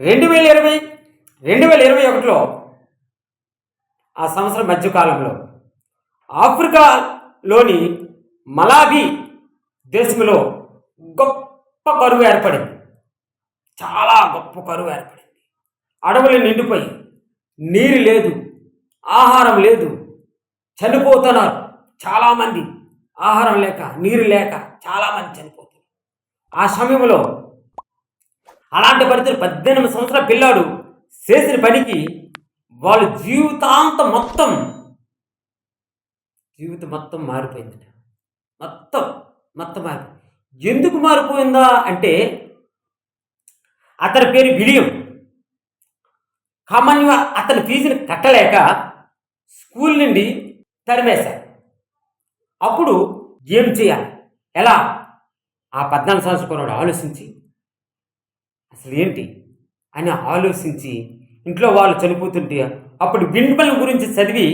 రెండు వేల ఇరవై రెండు వేల ఇరవై ఒకటిలో ఆ సంవత్సరం మధ్యకాలంలో ఆఫ్రికాలోని మలాబీ దేశంలో గొప్ప కరువు ఏర్పడింది. చాలా గొప్ప కరువు ఏర్పడింది. అడవులు నిండిపోయి నీరు లేదు ఆహారం లేదు చనిపోతున్నారు చాలామంది. ఆహారం లేక నీరు లేక చాలామంది చనిపోతున్నారు. ఆ సమయంలో అలాంటి పరిస్థితులు పద్దెనిమిది సంవత్సరాల పిల్లాడు చేసిన పనికి వాళ్ళ జీవితాంతం మొత్తం జీవితం మొత్తం మారిపోయిందట. మొత్తం మొత్తం మారిపోయింది. ఎందుకు మారిపోయిందా అంటే అతని పేరు విలియం. కామన్గా అతని ఫీజుని కట్టలేక స్కూల్ నుండి తరిమేశారు. అప్పుడు ఏం చేయాలి? ఎలా? ఆ పద్నాలుగు సంవత్సరాల కుర్రాడు ఆలోచించి అసలు ఏంటి అని ఆలోచించి ఇంట్లో వాళ్ళు చనిపోతుంటే అప్పుడు విండ్బల్ గురించి చదివి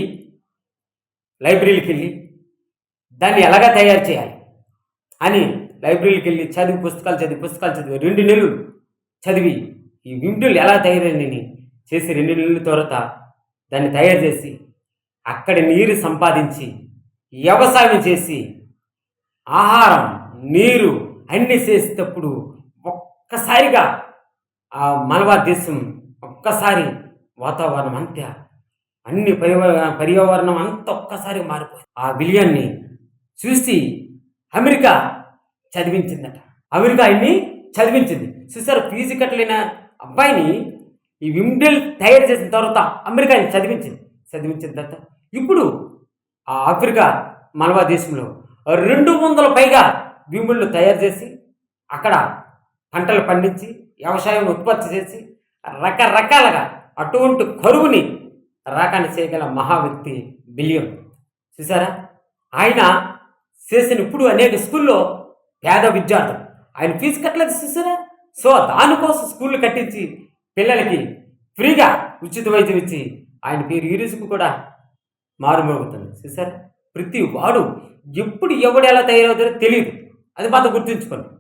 లైబ్రరీకి వెళ్ళి దాన్ని ఎలాగా తయారు చేయాలి అని లైబ్రరీకి వెళ్ళి చదివి పుస్తకాలు చదివి పుస్తకాలు చదివి రెండు నెలలు చదివి ఈ విండులు ఎలా తయారైనని చేసి రెండు నెలల తర్వాత దాన్ని తయారు చేసి అక్కడ నీరు సంపాదించి వ్యవసాయం చేసి ఆహారం నీరు అన్నీ చేసేటప్పుడు ఒక్కసారిగా ఆ మలబార్ దేశం ఒక్కసారి వాతావరణం అంతా అన్ని పరివ పర్యావరణం అంత ఒక్కసారి మారిపోయింది. ఆ విలియన్ని చూసి అమెరికా చదివించిందట. అమెరికా ఆయన్ని చదివించింది. చూసారు ఫీజు కట్టలేన అబ్బాయిని ఈ విమ్డెల్ తయారు చేసిన తర్వాత అమెరికా ఆయన చదివించింది. చదివించిన తర్వాత ఇప్పుడు ఆ ఆఫ్రికా మలబార్ దేశంలో రెండు వందల పైగా భీముళ్ళు తయారు చేసి అక్కడ పంటలు పండించి వ్యవసాయం ఉత్పత్తి చేసి రకరకాలుగా అటువంటి కరువుని రాకాన్ని చేయగల మహా వ్యక్తి బిలియం. చూసారా ఆయన చేసిన ఇప్పుడు అనేక స్కూల్లో పేద విద్యార్థులు. ఆయన ఫీజు కట్టలేదు చూసారా సో దానికోసం స్కూళ్ళు కట్టించి పిల్లలకి ఫ్రీగా ఉచిత వైద్యం ఇచ్చి ఆయన పేరు ఈరోజుకు కూడా మారుమోగుతుంది. చూసారా ప్రతి వాడు ఎప్పుడు ఎవడు ఎలా తయారవుతారో తెలియదు. అది మాత్రం గుర్తుంచుకోండి.